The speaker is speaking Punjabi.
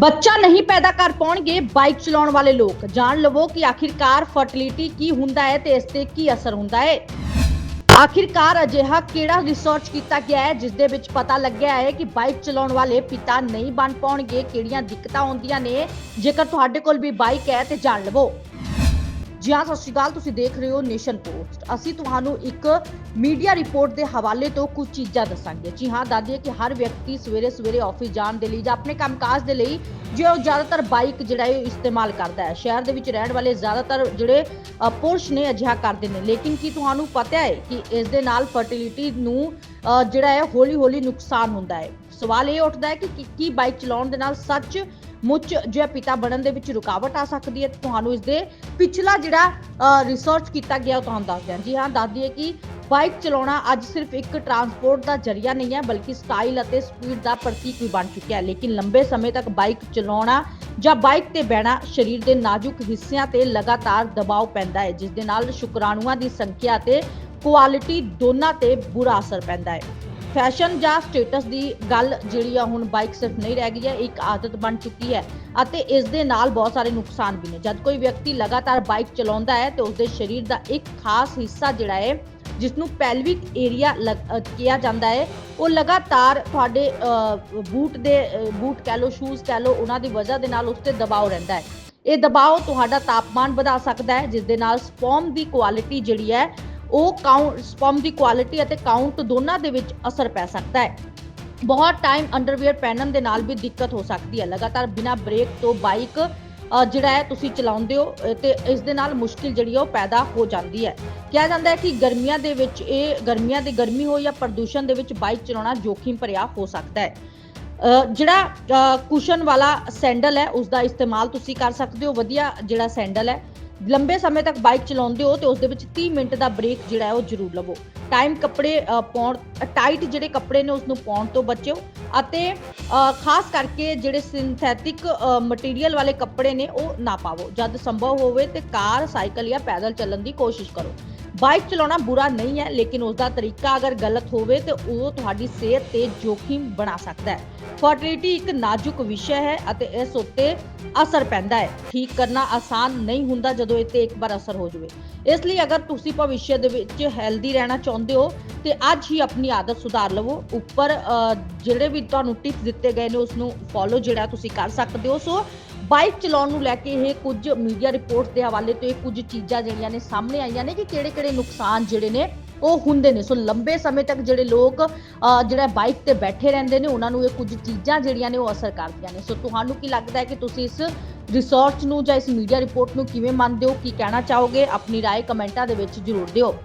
ਬੱਚਾ ਨਹੀਂ ਪੈਦਾ ਕਰ ਪਾਉਣਗੇ ਬਾਈਕ ਚਲਾਉਣ ਵਾਲੇ ਲੋਕ। ਜਾਣ ਲਵੋ ਕਿ ਆਖਿਰਕਾਰ ਫਰਟੀਲਿਟੀ ਕੀ ਹੁੰਦਾ ਹੈ ਤੇ ਇਸ ਤੇ ਕੀ ਅਸਰ ਹੁੰਦਾ ਹੈ। ਆਖਿਰਕਾਰ ਅਜਿਹਾ ਕਿਹੜਾ ਰਿਸਰਚ ਕੀਤਾ ਗਿਆ ਹੈ ਜਿਸ ਦੇ ਵਿੱਚ ਪਤਾ ਲੱਗਿਆ ਹੈ ਕਿ ਬਾਈਕ ਚਲਾਉਣ ਵਾਲੇ ਪਿਤਾ ਨਹੀਂ ਬਣ ਪਾਉਣਗੇ, ਕਿਹੜੀਆਂ ਦਿੱਕਤਾਂ ਆਉਂਦੀਆਂ ਨੇ, ਜੇਕਰ ਤੁਹਾਡੇ ਕੋਲ ਵੀ ਬਾਈਕ ਹੈ ਤੇ ਜਾਣ ਲਵੋ। ਜੀ ਹਾਂ, ਸਤਿ ਸ਼੍ਰੀ ਅਕਾਲ, ਤੁਸੀਂ ਦੇਖ ਰਹੇ ਹੋ ਨੇਸ਼ਨ ਪੋਸਟ। ਅਸੀਂ ਤੁਹਾਨੂੰ ਇੱਕ ਮੀਡੀਆ ਰਿਪੋਰਟ ਦੇ ਹਵਾਲੇ ਤੋਂ ਕੁਝ ਚੀਜ਼ਾਂ ਦੱਸਾਂਗੇ। ਜੀ ਹਾਂ ਦਾਦੀ ਕਿ ਹਰ ਵਿਅਕਤੀ ਸਵੇਰੇ ਸਵੇਰੇ ਆਫਿਸ ਜਾਣ ਦੇ ਲਈ ਜਾਂ ਆਪਣੇ ਕੰਮਕਾਜ ਦੇ ਲਈ ਜੇ ਉਹ ਜ਼ਿਆਦਾਤਰ ਬਾਈਕ ਜਿਹੜਾ ਹੈ ਇਸਤੇਮਾਲ ਕਰਦਾ ਹੈ। ਸ਼ਹਿਰ ਦੇ ਵਿੱਚ ਰਹਿਣ ਵਾਲੇ ਜ਼ਿਆਦਾਤਰ ਜਿਹੜੇ ਪੁਰਸ਼ ਨੇ ਅਜਿਹਾ ਕਰਦੇ ਨੇ। ਲੇਕਿਨ ਕੀ ਤੁਹਾਨੂੰ ਪਤਾ ਹੈ ਕਿ ਇਸ ਦੇ ਨਾਲ ਫਰਟੀਲਿਟੀ ਨੂੰ ਜਿਹੜਾ ਹੈ ਹੌਲੀ ਹੌਲੀ ਨੁਕਸਾਨ ਹੁੰਦਾ ਹੈ? ਸਵਾਲ ਇਹ ਉੱਠਦਾ ਹੈ ਕਿ ਕੀ ਬਾਈਕ ਚਲਾਉਣ ਦੇ ਨਾਲ ਸੱਚ ਮੁੱਚ ਜੋ ਪਿਤਾ ਬਣਨ ਦੇ ਵਿੱਚ ਰੁਕਾਵਟ ਆ ਸਕਦੀ ਹੈ, ਤੁਹਾਨੂੰ ਇਸ ਦੇ ਪਿਛਲਾ ਜਿਹੜਾ ਰਿਸਰਚ ਕੀਤਾ ਗਿਆ ਉਹ ਤੁਹਾਨੂੰ ਦੱਸਦੇ ਹਾਂ ਜੀ ਹਾਂ ਦੱਸਦੀ ਹੈ ਕਿ ਬਾਈਕ ਚਲਾਉਣਾ ਅੱਜ ਸਿਰਫ ਇੱਕ ਟਰਾਂਸਪੋਰਟ ਦਾ ਜ਼ਰੀਆ ਨਹੀਂ ਹੈ, ਬਲਕਿ ਸਟਾਈਲ ਅਤੇ ਸਪੀਡ ਦਾ ਪ੍ਰਤੀਕ ਵੀ ਬਣ ਚੁੱਕਿਆ ਹੈ। ਲੇਕਿਨ ਲੰਬੇ ਸਮੇਂ ਤੱਕ ਬਾਈਕ ਚਲਾਉਣਾ ਜਾਂ ਬਾਈਕ ਤੇ ਬਹਿਣਾ ਸਰੀਰ ਦੇ ਨਾਜ਼ੁਕ ਹਿੱਸਿਆਂ ਤੇ ਲਗਾਤਾਰ ਦਬਾਅ ਪੈਂਦਾ ਹੈ, ਜਿਸ ਦੇ ਨਾਲ ਸ਼ੁਕਰਾਣੂਆਂ ਦੀ ਸੰਖਿਆ ਤੇ ਕੁਆਲਿਟੀ ਦੋਨਾਂ ਤੇ ਬੁਰਾ ਅਸਰ ਪੈਂਦਾ ਹੈ। ਫੈਸ਼ਨ ਜਾਂ ਸਟੇਟਸ ਦੀ ਗੱਲ ਜਿਹੜੀ ਆ ਹੁਣ ਬਾਈਕ ਸਿਰਫ ਨਹੀਂ ਰਹਿ ਗਈ ਹੈ, ਇੱਕ ਆਦਤ ਬਣ ਚੁੱਕੀ ਹੈ ਅਤੇ ਇਸ ਦੇ ਨਾਲ ਬਹੁਤ ਸਾਰੇ ਨੁਕਸਾਨ ਵੀ ਨੇ। ਜਦ ਕੋਈ ਵਿਅਕਤੀ ਲਗਾਤਾਰ ਬਾਈਕ ਚਲਾਉਂਦਾ ਹੈ ਤੇ ਉਸਦੇ ਸਰੀਰ ਦਾ ਇੱਕ ਖਾਸ ਹਿੱਸਾ ਜਿਹੜਾ ਹੈ ਜਿਸ ਨੂੰ ਪੈਲਵਿਕ ਏਰੀਆ ਕਿਹਾ ਜਾਂਦਾ ਹੈ, ਉਹ ਲਗਾਤਾਰ ਤੁਹਾਡੇ ਬੂਟ ਦੇ ਬੂਟ ਕਹਿ ਲਓ ਸ਼ੂਜ਼ ਕਹਿ ਲਓ, ਉਹਨਾਂ ਦੀ ਵਜ੍ਹਾ ਦੇ ਨਾਲ ਉਸ ਤੇ ਦਬਾਅ ਰਹਿੰਦਾ ਹੈ। ਇਹ ਦਬਾਅ ਤੁਹਾਡਾ ਤਾਪਮਾਨ ਵਧਾ ਸਕਦਾ ਹੈ, ਜਿਸ ਦੇ ਨਾਲ ਸਪੋਮ ਦੀ ਕੁਆਲਿਟੀ ਜਿਹੜੀ ਹੈ ਉਹ ਕਾਊਂਟ ਸਪਰਮ ਦੀ ਕੁਆਲਿਟੀ ਅਤੇ ਕਾਊਂਟ ਦੋਨਾਂ ਦੇ ਵਿੱਚ ਅਸਰ ਪੈ ਸਕਦਾ ਹੈ। ਬਹੁਤ ਟਾਈਮ ਅੰਡਰਵੇਅਰ ਪਹਿਨਣ ਦੇ ਨਾਲ ਵੀ ਦਿੱਕਤ ਹੋ ਸਕਦੀ ਹੈ। ਲਗਾਤਾਰ ਬਿਨਾਂ ਬ੍ਰੇਕ ਤੋਂ ਬਾਈਕ ਜਿਹੜਾ ਹੈ ਤੁਸੀਂ ਚਲਾਉਂਦੇ ਹੋ ਅ, ਤੇ ਇਸ ਦੇ ਨਾਲ ਮੁਸ਼ਕਿਲ ਜਿਹੜੀ ਹੈ ਉਹ ਪੈਦਾ ਹੋ ਜਾਂਦੀ ਹੈ। ਕਿਹਾ ਜਾਂਦਾ ਹੈ ਕਿ ਗਰਮੀਆਂ ਦੇ ਵਿੱਚ ਇਹ ਗਰਮੀਆਂ ਦੀ ਗਰਮੀ ਹੋ ਜਾਂ ਪ੍ਰਦੂਸ਼ਣ ਦੇ ਵਿੱਚ ਬਾਈਕ ਚਲਾਉਣਾ ਜੋਖਿਮ ਭਰਿਆ ਹੋ ਸਕਦਾ ਹੈ। ਜਿਹੜਾ ਕੁਸ਼ਨ ਵਾਲਾ ਸੈਂਡਲ ਹੈ ਉਸ ਦਾ ਇਸਤੇਮਾਲ ਤੁਸੀਂ ਕਰ ਸਕਦੇ ਹੋ। ਵਧੀਆ ਜਿਹੜਾ ਸੈਂਡਲ ਹੈ ਲੰਬੇ ਸਮੇਂ ਤੱਕ ਬਾਈਕ ਚਲਾਉਂਦੇ ਹੋ ਤੇ ਉਸ ਦੇ ਵਿੱਚ 30 ਮਿੰਟ ਦਾ ਬ੍ਰੇਕ ਜਿਹੜਾ ਹੈ ਉਹ ਜ਼ਰੂਰ ਲਵੋ। ਟਾਈਮ ਕੱਪੜੇ ਪਾਉਣ ਟਾਈਟ ਜਿਹੜੇ ਕੱਪੜੇ ਨੇ ਉਸ ਨੂੰ ਪਾਉਣ ਤੋਂ ਬਚਿਓ ਅਤੇ ਖਾਸ ਕਰਕੇ ਜਿਹੜੇ ਸਿੰਥੈਟਿਕ ਮਟੀਰੀਅਲ ਵਾਲੇ ਕੱਪੜੇ ਨੇ ਉਹ ਨਾ ਪਾਵੋ। ਜਦ ਸੰਭਵ ਹੋਵੇ ਤੇ ਕਾਰ, ਸਾਈਕਲ ਜਾਂ ਪੈਦਲ ਚੱਲਣ ਦੀ ਕੋਸ਼ਿਸ਼ ਕਰੋ। ਬਾਈਕ ਚਲਾਉਣਾ ਬੁਰਾ ਨਹੀਂ ਹੈ, ਲੇਕਿਨ ਉਸ ਦਾ ਤਰੀਕਾ ਅਗਰ ਗਲਤ ਹੋਵੇ ਤੇ ਉਹ ਤੁਹਾਡੀ ਸਿਹਤ ਤੇ ਜੋਖਿਮ ਬਣਾ ਸਕਦਾ ਹੈ। ਫਰਟੀਲਿਟੀ ਇੱਕ ਨਾਜ਼ੁਕ ਵਿਸ਼ਾ ਹੈ ਅਤੇ ਇਸ ਉੱਤੇ ਅਸਰ ਪੈਂਦਾ ਹੈ। ਠੀਕ ਕਰਨਾ ਆਸਾਨ ਨਹੀਂ ਹੁੰਦਾ ਜਦੋਂ ਇਹ ਤੇ ਇੱਕ ਵਾਰ ਅਸਰ ਹੋ ਜਾਵੇ। ਇਸ ਲਈ ਅਗਰ ਤੁਸੀਂ ਭਵਿੱਖ ਦੇ ਵਿੱਚ ਹੈਲਦੀ ਰਹਿਣਾ ਚਾਹੁੰਦੇ ਹੋ ਤੇ ਅੱਜ ਹੀ ਆਪਣੀ ਆਦਤ ਸੁਧਾਰ ਲਵੋ। ਉੱਪਰ ਜਿਹੜੇ ਵੀ ਤੁਹਾਨੂੰ ਟਿਪਸ ਦਿੱਤੇ ਗਏ ਨੇ ਉਸ ਨੂੰ ਫੋਲੋ ਜਿਹੜਾ ਤੁਸੀਂ ਕਰ ਸਕਦੇ ਹੋ। ਸੋ ਬਾਈਕ ਚਲਾਉਣ ਨੂੰ ਲੈ ਕੇ ਇਹ ਕੁਝ ਮੀਡੀਆ ਰਿਪੋਰਟਸ ਦੇ ਹਵਾਲੇ ਤੋਂ ਇਹ ਕੁਝ ਚੀਜ਼ਾਂ ਜਿਹੜੀਆਂ ਨੇ ਸਾਹਮਣੇ ਆਈਆਂ ਨੇ ਕਿ ਕਿਹੜੇ-ਕਿਹੜੇ ਨੁਕਸਾਨ ਜਿਹੜੇ ਨੇ ਉਹ ਹੁੰਦੇ ਨੇ ਸੋ ਲੰਬੇ ਸਮੇਂ ਤੱਕ ਜਿਹੜੇ ਲੋਕ ਅ, ਜਿਹੜਾ ਬਾਈਕ ਤੇ ਬੈਠੇ ਰਹਿੰਦੇ ਨੇ ਉਹਨਾਂ ਨੂੰ ਇਹ ਕੁਝ ਚੀਜ਼ਾਂ ਜਿਹੜੀਆਂ ਨੇ ਉਹ ਅਸਰ ਕਰਦੀਆਂ ਨੇ ਸੋ ਤੁਹਾਨੂੰ ਕੀ ਲੱਗਦਾ ਹੈ ਕਿ ਤੁਸੀਂ ਇਸ ਰਿਸਰਚ ਨੂੰ ਜਾਂ ਇਸ ਮੀਡੀਆ ਰਿਪੋਰਟ ਨੂੰ ਕਿਵੇਂ ਮੰਨਦੇ ਹੋ ਕੀ ਕਹਿਣਾ ਚਾਹੋਗੇ ਆਪਣੀ رائے ਕਮੈਂਟਾਂ ਦੇ ਵਿੱਚ ਜ਼ਰੂਰ ਦਿਓ